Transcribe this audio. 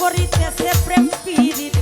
করিতেছে প্রেম পীড়িত